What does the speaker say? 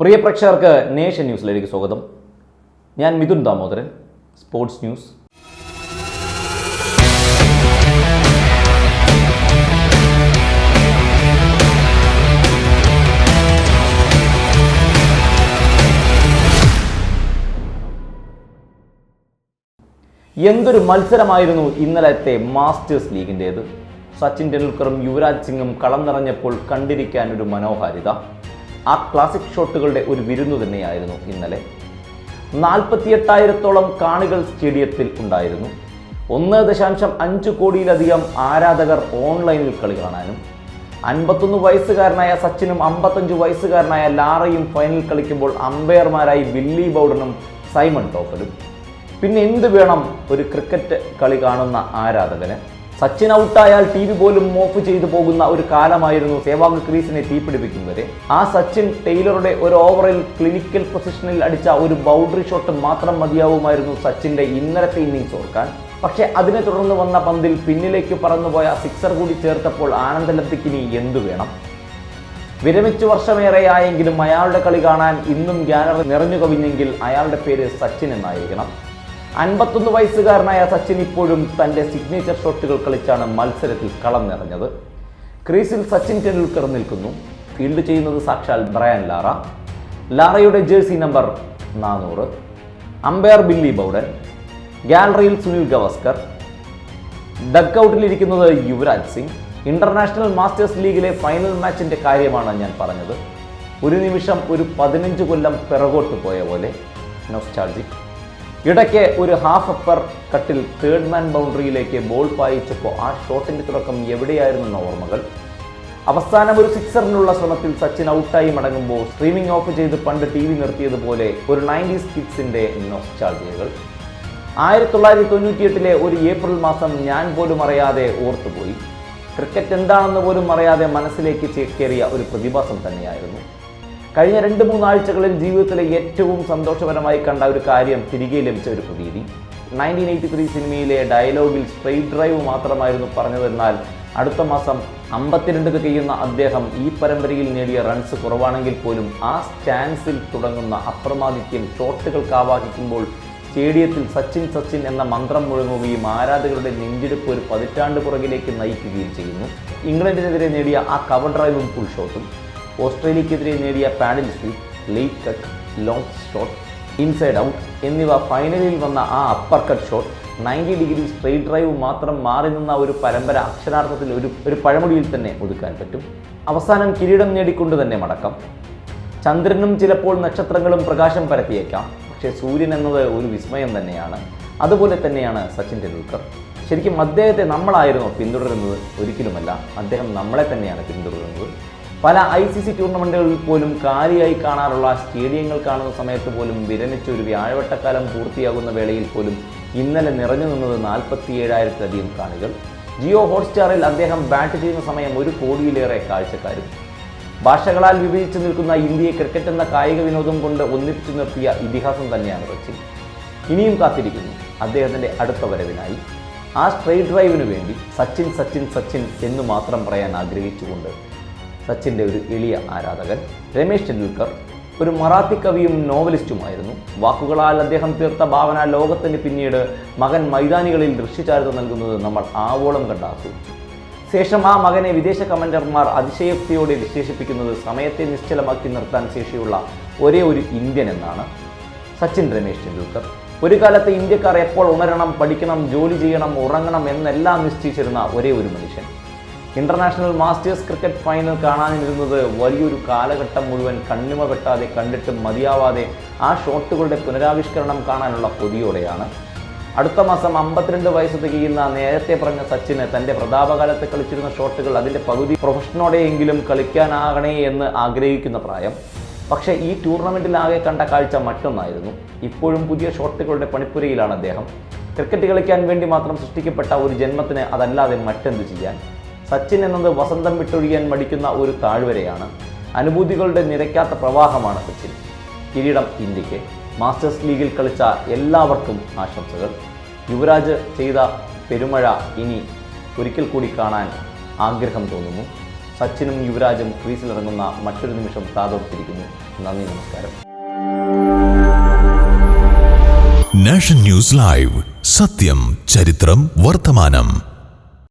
പ്രിയ പ്രേക്ഷകർക്ക് നേഷൻ ന്യൂസിലേക്ക് സ്വാഗതം. ഞാൻ മിഥുൻ ദാമോദരൻ സ്പോർട്സ് ന്യൂസ്. എന്തൊരു മത്സരമായിരുന്നു ഇന്നലത്തെ മാസ്റ്റേഴ്സ് ലീഗിന്റേത് സച്ചിൻ ടെണ്ടുൽക്കറും യുവരാജ് സിംഗും കളം നിറഞ്ഞപ്പോൾ കണ്ടിരിക്കാൻ ഒരു മനോഹാരിത. ആ ക്ലാസിക് ഷോട്ടുകളുടെ ഒരു വിരുന്നു തന്നെയായിരുന്നു ഇന്നലെ. നാൽപ്പത്തിയെട്ടായിരത്തോളം കാണികൾ സ്റ്റേഡിയത്തിൽ ഉണ്ടായിരുന്നു. ഒന്ന് ദശാംശം അഞ്ച് കോടിയിലധികം ആരാധകർ ഓൺലൈനിൽ കളി കാണാനും അൻപത്തൊന്ന് വയസ്സുകാരനായ സച്ചിനും അമ്പത്തഞ്ച് വയസ്സുകാരനായ ലാറയും ഫൈനൽ കളിക്കുമ്പോൾ അമ്പയർമാരായി ബില്ലി ബൗഡനും സൈമൺ ടോഫലും പിന്നെ എന്ത് വേണം ഒരു ക്രിക്കറ്റ് കളി കാണുന്ന ആരാധകന്? സച്ചിൻ ഔട്ടായാൽ ടി വി പോലും ഓഫ് ചെയ്തു പോകുന്ന ഒരു കാലമായിരുന്നു സേവാഗ് ക്രീസിനെ തീപിടിപ്പിക്കും വരെ ആ സച്ചിൻ ടൈലറുടെ ഒരു ഓവറിൽ ക്ലിനിക്കൽ പൊസിഷനിൽ അടിച്ച ഒരു ബൗണ്ടറി ഷോട്ട് മാത്രം മതിയാവുമായിരുന്നു സച്ചിന്റെ ഇന്നലത്തെ ഇന്നിംഗ്സ് ഓർക്കാൻ. പക്ഷെ അതിനെ തുടർന്ന് വന്ന പന്തിൽ പിന്നിലേക്ക് പറന്നുപോയ സിക്സർ കൂടി ചേർത്തപ്പോൾ ആനന്ദലബ്ധിക്കിനി എന്തു വേണം? വിരമിച്ചു വർഷമേറെയായെങ്കിലും അയാളുടെ കളി കാണാൻ ഇന്നും ഗ്യാലറി നിറഞ്ഞു കവിഞ്ഞെങ്കിൽ അയാളുടെ പേര് സച്ചിൻ എന്നായിരിക്കണം. അൻപത്തൊന്ന് വയസ്സുകാരനായ സച്ചിൻ ഇപ്പോഴും തന്റെ സിഗ്നേച്ചർ ഷോട്ടുകൾ കളിച്ചാണ് മത്സരത്തിൽ കളം നിറഞ്ഞത്. ക്രീസിൽ സച്ചിൻ ടെണ്ടുൽക്കർ നിൽക്കുന്നു. ഫീൽഡ് ചെയ്യുന്നത് സാക്ഷാൽ ബ്രയൻ ലാറ. ലാറയുടെ ജേഴ്സി നമ്പർ നാനൂറ്. Umpire Billy Bowden. ഗാലറിയിൽ സുനിൽ ഗവാസ്കർ. ഡഗ് ഔട്ടിലിരിക്കുന്നത് യുവരാജ് സിംഗ്. ഇന്റർനാഷണൽ മാസ്റ്റേഴ്സ് ലീഗിലെ ഫൈനൽ മാച്ചിന്റെ കാര്യമാണ് ഞാൻ പറഞ്ഞത്. ഒരു നിമിഷം ഒരു പതിനഞ്ച് കൊല്ലം പിറകോട്ട് പോയ പോലെ. നൊസ്റ്റാൾജിക്. ഇടയ്ക്ക് ഒരു ഹാഫ് അപ്പർ കട്ടിൽ തേർഡ് മാൻ ബൗണ്ടറിയിലേക്ക് ബോൾ പായിച്ചപ്പോൾ ആ ഷോട്ടിന്റെ തുടക്കം എവിടെയായിരുന്നെന്ന ഓർമ്മകൾ. അവസാനം ഒരു സിക്സറിനുള്ള ശ്രമത്തിൽ സച്ചിൻ ഔട്ടായി മടങ്ങുമ്പോൾ സ്ട്രീമിംഗ് ഓഫ് ചെയ്ത് പണ്ട് ടി വി നിർത്തിയതുപോലെ ഒരു നയന്റീസ് കിഡ്സിന്റെ നൊസ്റ്റാൾജിയകൾ ആയിരത്തി തൊള്ളായിരത്തി തൊണ്ണൂറ്റിയെട്ടിലെ ഒരു ഏപ്രിൽ മാസം ഞാൻ പോലും അറിയാതെ ഓർത്തുപോയി. ക്രിക്കറ്റ് എന്താണെന്ന് പോലും അറിയാതെ മനസ്സിലേക്ക് ചേക്കേറിയ ഒരു പ്രതിഭാസം തന്നെയായിരുന്നു. കഴിഞ്ഞ രണ്ട് മൂന്നാഴ്ചകളിൽ ജീവിതത്തിലെ ഏറ്റവും സന്തോഷപരമായി കണ്ട ഒരു കാര്യം തിരികെ ലഭിച്ച ഒരു പ്രതീതി. നയന്റീൻ എയ്റ്റി ത്രീ സിനിമയിലെ ഡയലോഗിൽ സ്ട്രെയിറ്റ് ഡ്രൈവ് മാത്രമായിരുന്നു പറഞ്ഞതെന്നാൽ അടുത്ത മാസം അമ്പത്തിരണ്ട് കഴിയുന്ന അദ്ദേഹം ഈ പരമ്പരയിൽ നേടിയ റൺസ് കുറവാണെങ്കിൽ പോലും ആ സ്റ്റാൻസിൽ തുടങ്ങുന്ന അപ്രമാദിത്യം ഷോട്ടുകൾ കാവാഹിക്കുമ്പോൾ സ്റ്റേഡിയത്തിൽ സച്ചിൻ സച്ചിൻ എന്ന മന്ത്രം മുഴങ്ങുകയും ആരാധകരുടെ നെഞ്ചെടുപ്പ് ഒരു പതിറ്റാണ്ട് പുറകിലേക്ക് നയിക്കുകയും ചെയ്യുന്നു. ഇംഗ്ലണ്ടിനെതിരെ നേടിയ ആ കവർ ഡ്രൈവും ഫുൾ ഷോട്ടും ഓസ്ട്രേലിയക്കെതിരെ നേടിയ paddle sweep late cut long shot inside out എന്നിവ ഫൈനലിൽ വന്ന ആ upper cut shot ninety degree straight drive മാത്രം മാറി നിന്ന ഒരു പരമ്പര അക്ഷരാർത്ഥത്തിൽ ഒരു ഒരു പഴമൊഴിയിൽ തന്നെ ഒതുക്കാൻ പറ്റും. അവസാനം കിരീടം നേടിക്കൊണ്ട് തന്നെ മടക്കം. ചന്ദ്രനും ചിലപ്പോൾ നക്ഷത്രങ്ങളും പ്രകാശം പരത്തിയേക്കാം പക്ഷേ സൂര്യൻ എന്നത് ഒരു വിസ്മയം തന്നെയാണ്. അതുപോലെ തന്നെയാണ് സച്ചിൻ ടെണ്ടുൽക്കർ. ശരിക്കും അദ്ദേഹത്തെ നമ്മളായിരുന്നു പിന്തുടരുന്നത് ഒരിക്കലുമല്ല. അദ്ദേഹം നമ്മളെ തന്നെയാണ് പിന്തുടരുന്നത്. പല ഐ സി സി ടൂർണമെന്റുകളിൽ പോലും കാലിയായി കാണാറുള്ള സ്റ്റേഡിയങ്ങൾ കാണുന്ന സമയത്ത് പോലും വിരമിച്ച ഒരു വ്യാഴവട്ടക്കാലം പൂർത്തിയാകുന്ന വേളയിൽ പോലും ഇന്നലെ നിറഞ്ഞു നിന്നത് നാൽപ്പത്തി ഏഴായിരത്തിലധികം കാണികൾ. ജിയോ ഹോട്ട്സ്റ്റാറിൽ അദ്ദേഹം ബാറ്റ് ചെയ്യുന്ന സമയം ഒരു കോടിയിലേറെ കാഴ്ചക്കാരും. ഭാഷകളാൽ വിഭജിച്ച് നിൽക്കുന്ന ഇന്ത്യയെ ക്രിക്കറ്റ് എന്ന കായിക വിനോദം കൊണ്ട് ഒന്നിപ്പിച്ചു നിർത്തിയ ഇതിഹാസം തന്നെയാണ് സച്ചിൻ ഇനിയും കാത്തിരിക്കുന്നു. അദ്ദേഹത്തിന്റെ അടുത്ത വരവിനായി. ആ സ്ട്രൈറ്റ് ഡ്രൈവിനു വേണ്ടി സച്ചിൻ സച്ചിൻ സച്ചിൻ എന്ന് മാത്രം പറയാൻ ആഗ്രഹിച്ചുകൊണ്ട് സച്ചിന്റെ ഒരു എളിയ ആരാധകൻ. രമേശ് ടെണ്ടുൽക്കർ ഒരു മറാത്തി കവിയും നോവലിസ്റ്റുമായിരുന്നു. വാക്കുകളാൽ അദ്ദേഹം തീർത്ത ഭാവന ലോകത്തിന് പിന്നീട് മകൻ മൈതാനികളിൽ ദൃശ്യചാരുത നൽകുന്നത് നമ്മൾ ആവോളം കണ്ട് ആസ്വദിച്ചു. ശേഷം ആ മകനെ വിദേശ കമൻഡർമാർ അതിശയോക്തിയോടെ വിശേഷിപ്പിക്കുന്നത് സമയത്തെ നിശ്ചലമാക്കി നിർത്താൻ ശേഷിയുള്ള ഒരേ ഒരു ഇന്ത്യൻ എന്നാണ് സച്ചിൻ രമേശ് ടെണ്ടുൽക്കർ ഒരു കാലത്ത് ഇന്ത്യക്കാർ എപ്പോൾ ഉണരണം പഠിക്കണം ജോലി ചെയ്യണം ഉറങ്ങണം എന്നെല്ലാം നിശ്ചയിച്ചിരുന്ന ഒരേ ഒരു മനുഷ്യൻ. ഇന്റർനാഷണൽ മാസ്റ്റേഴ്സ് ക്രിക്കറ്റ് ഫൈനൽ കാണാനിരുന്നത് വലിയൊരു കാലഘട്ടം മുഴുവൻ കണ്ണിമ വെട്ടാതെ കണ്ടിട്ട് മതിയാവാതെ ആ ഷോട്ടുകളുടെ പുനരാവിഷ്കരണം കാണാനുള്ള കൊതിയോടെയാണ്. അടുത്ത മാസം അമ്പത്തിരണ്ട് വയസ്സ് തികയുന്ന നേരത്തെ പറഞ്ഞ സച്ചിന് തന്റെ പ്രതാപകാലത്ത് കളിച്ചിരുന്ന ഷോട്ടുകൾ അതിന്റെ പകുതി പ്രൊഫഷനോടെയെങ്കിലും കളിക്കാനാകണേ എന്ന് ആഗ്രഹിക്കുന്ന പ്രായം. പക്ഷേ ഈ ടൂർണമെന്റിലാകെ കണ്ട കാഴ്ച മറ്റൊന്നായിരുന്നു. ഇപ്പോഴും പുതിയ ഷോട്ടുകളുടെ പണിപ്പുരയിലാണ് അദ്ദേഹം. ക്രിക്കറ്റ് കളിക്കാൻ വേണ്ടി മാത്രം സൃഷ്ടിക്കപ്പെട്ട ഒരു ജന്മത്തിന് അതല്ലാതെ മറ്റെന്ത് ചെയ്യാൻ? സച്ചിൻ എന്നത് വസന്തം വിട്ടൊഴിയാൻ മടിക്കുന്ന ഒരു താഴ്വരയാണ്. അനുഭൂതികളുടെ നിരക്കാത്ത പ്രവാഹമാണ് സച്ചിൻ. കിരീടം ഇന്ത്യയ്ക്ക്. മാസ്റ്റേഴ്സ് ലീഗിൽ കളിച്ച എല്ലാവർക്കും ആശംസകൾ. യുവരാജ് ചെയ്ത പെരുമഴ ഇനി ഒരിക്കൽ കൂടി കാണാൻ ആഗ്രഹം തോന്നുന്നു. സച്ചിനും യുവരാജും ക്രീസിലിറങ്ങുന്ന മറ്റൊരു നിമിഷം കാതോർത്തിരിക്കുന്നു. നന്ദി നമസ്കാരം. Nation news live. സത്യം ചരിത്രം വർത്തമാനം.